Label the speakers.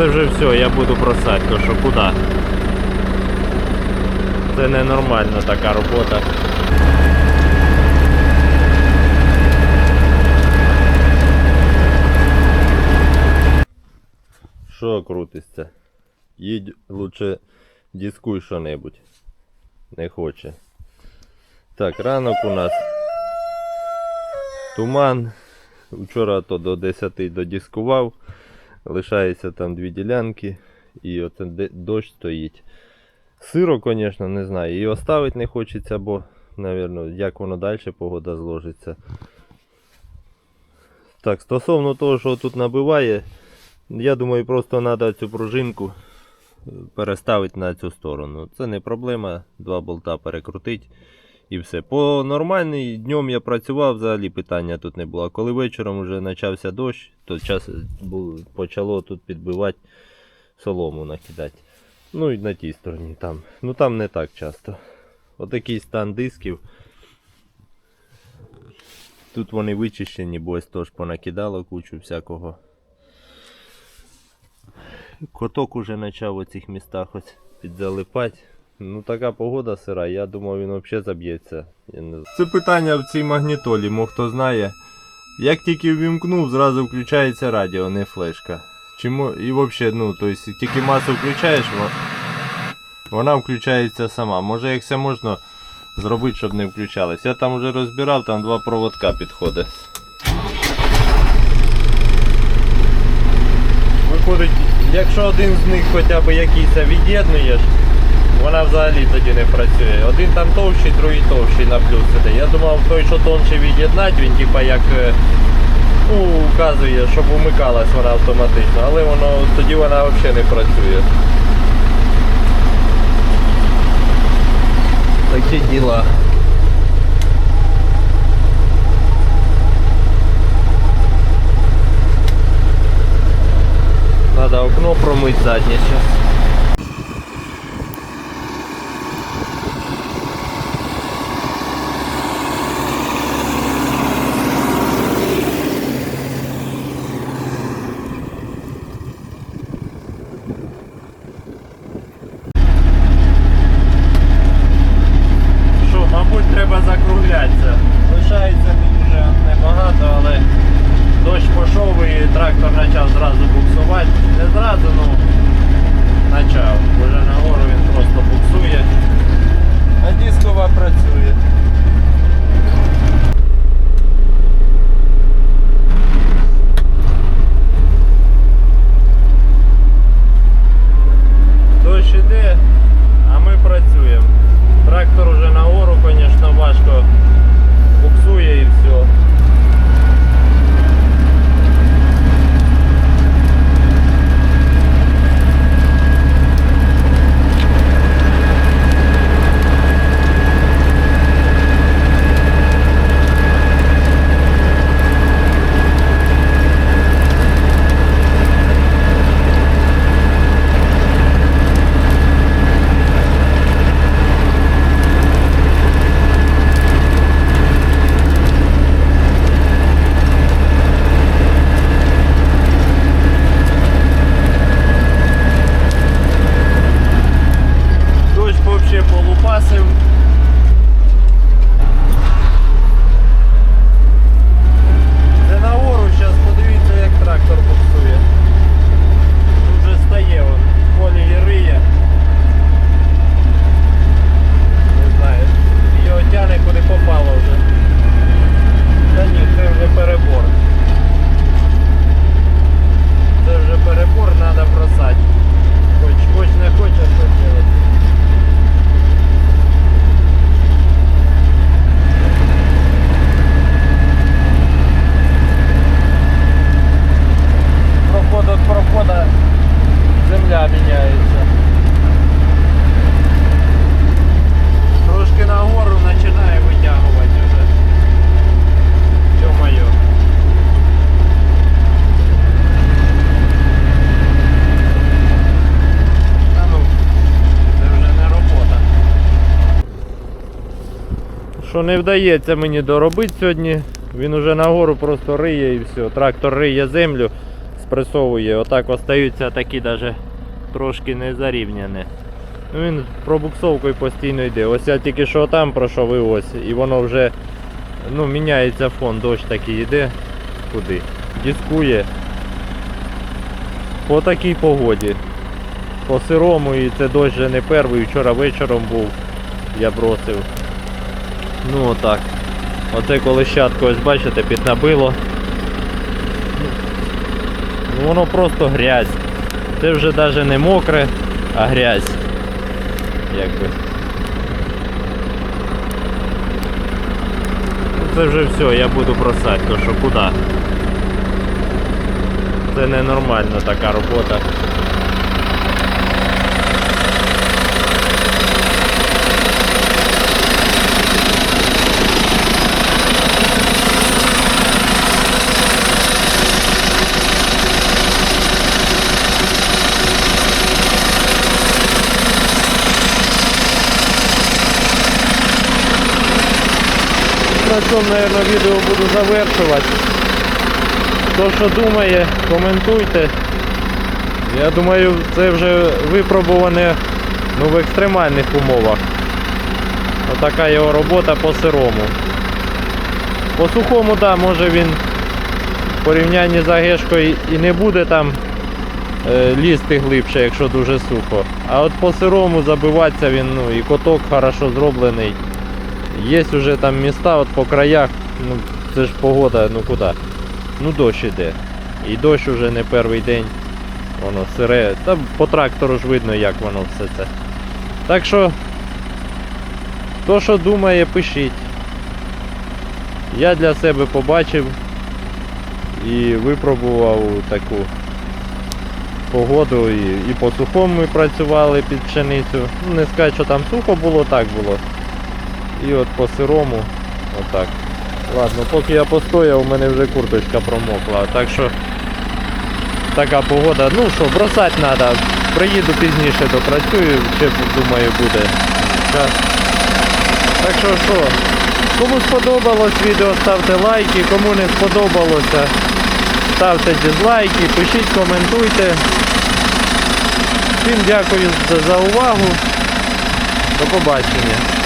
Speaker 1: це вже все, я буду бросати, то що куди? Це ненормальна така робота. Що крутиться? Їдь лучше дискуй що-небудь. Не хоче. Так, ранок у нас. Туман. Вчора то до 10 додіскував. Лишається там дві ділянки. І оце дощ стоїть. Сиро, звісно, не знаю. І оставити не хочеться, бо, напевно, як воно далі погода зложиться. Так, стосовно того, що тут набиває, я думаю, просто треба цю пружинку е, переставити на цю сторону. Це не проблема, два болта перекрутити і все. По нормальній днем я працював, взагалі питання тут не було. Коли вечором вже почався дощ, то час почало тут підбивати солому накидати. Ну і на тій стороні там. Ну там не так часто. Отакий стан дисків. Тут вони вичищені, бо ось понакидало кучу всякого. Коток уже почав у цих містах ось підзалипати. Ну така погода сира, я думав він взагалі заб'ється. Я не... Це питання в цій магнітолі, мо хто знає. Як тільки ввімкнув, зразу включається радіо, не флешка. Чому і взагалі, ну, тобто тільки масу включаєш, во- вона включається сама. Може як це можна зробити, щоб не включалась. Я там вже розбирав, там два проводка підходить. Виходить, якщо один з них хоча б якийсь від'єднуєш, вона взагалі тоді не працює. Один там товщий, другий товщий на плюс іде. Я думав, той, що тонший від'єднати, він типа як е, ну, вказує, щоб умикалась вона автоматично, але воно тоді вона взагалі не працює. Такі діла. Надо окно промыть заднее сейчас. Що, мабуть, треба закруглятися. Лишається не дуже небагато, але дощ пішов і трактор почав зразу буксувати. Не зразу, ну почав. Уже нагору він просто буксує. Що не вдається мені доробити сьогодні. Він уже нагору просто риє і все. Трактор риє землю. спресовує. Отак остаються такі даже трошки незарівняні. Ну він пробуксовкою постійно йде. Ось я тільки що там пройшов і ось, і воно вже ну, міняється фон, дощ такий йде. Куди? Дискує. По такій погоді. По сирому і це дощ вже не перший, вчора вечором був. Я бросив. Ну отак. Оце коли щатку, ось бачите, піднабило. Ну воно просто грязь. Це вже навіть не мокре, а грязь. Якби. Ну, Це вже все, я буду бросати, то що куди? Це ненормальна така робота. На цьому, мабуть, відео буду завершувати. Хто що думає, коментуйте. Я думаю, це вже випробуване ну, в екстремальних умовах. Отака його робота по сирому. По сухому, так, да, може він в порівнянні з агешкою і не буде там е, лізти глибше, якщо дуже сухо. А от по сирому забиватися він, ну і коток хорошо зроблений. Є вже там міста от по краях, ну це ж погода, ну куди? Ну дощ іде. І дощ уже не перший день. Воно сире. Та по трактору ж видно, як воно все це. Так що, хто що думає, пишіть. Я для себе побачив і випробував таку погоду і, і по сухому ми працювали під пшеницю. Ну не сказати, що там сухо було, так було. І от по сирому, отак. Ладно, поки я постояв, у мене вже курточка промокла. Так що така погода. Ну що, бросати треба. Приїду пізніше допрацюю, ще думаю буде. Так, так що що, кому сподобалось відео, ставте лайки, кому не сподобалося, ставте дизлайки, пишіть, коментуйте. Всім дякую за, за увагу. До побачення.